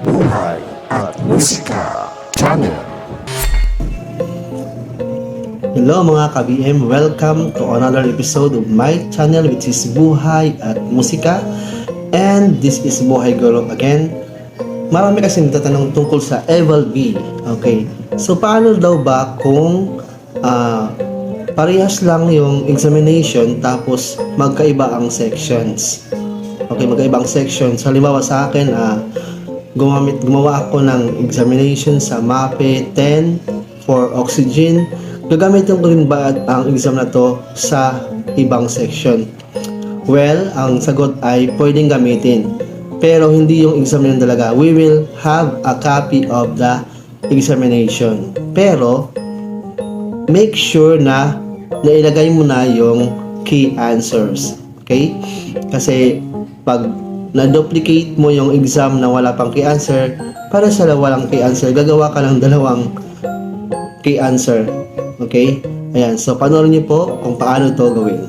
Buhay at Musika Channel Hello mga ka-BM, welcome to another episode of my channel which is Buhay at Musika and this is Buhay Golo again. Marami kasi nagtatanong tungkol sa Eval B. Okay, so paano daw ba kung ah, parehas lang yung examination tapos magkaiba ang sections? Okay, magkaiba ang sections. Halimbawa sa akin, ah, gumamit, gumawa ako ng examination sa MAPE 10 for oxygen. Gagamitin ko rin ba ang exam na to sa ibang section? Well, ang sagot ay pwedeng gamitin. Pero hindi yung exam yun talaga. We will have a copy of the examination. Pero, make sure na nailagay mo na yung key answers. Okay? Kasi pag na-duplicate mo yung exam na wala pang key answer, para sa walang key answer, gagawa ka ng dalawang key answer. Okay? Ayan. So, panoorin niyo po kung paano to gawin.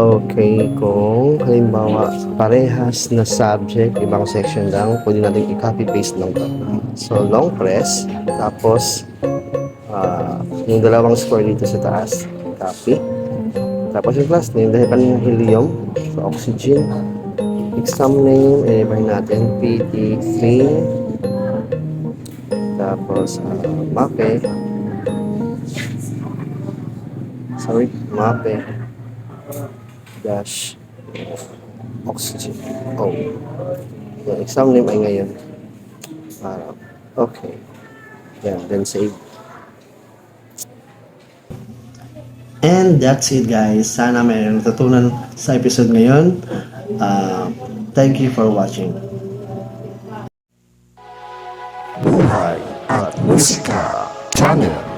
Okay, kung halimbawa parehas na subject, ibang section lang, pwede natin i-copy paste lang to. So, long press, tapos ah, yung dalawang square dito sa taas, copy. Tapos yung class name, dahil kanina helium, so oxygen. Exam name, i-revive natin, PT3. Tapos, uh, MAPE. Sorry, MAPE. Dash. Oxygen. Oh. Yung exam name ay ngayon. Para, okay. Yeah, then save. And that's it guys. Sana may natutunan sa episode ngayon. Uh, thank you for watching. Buhay at Musika Channel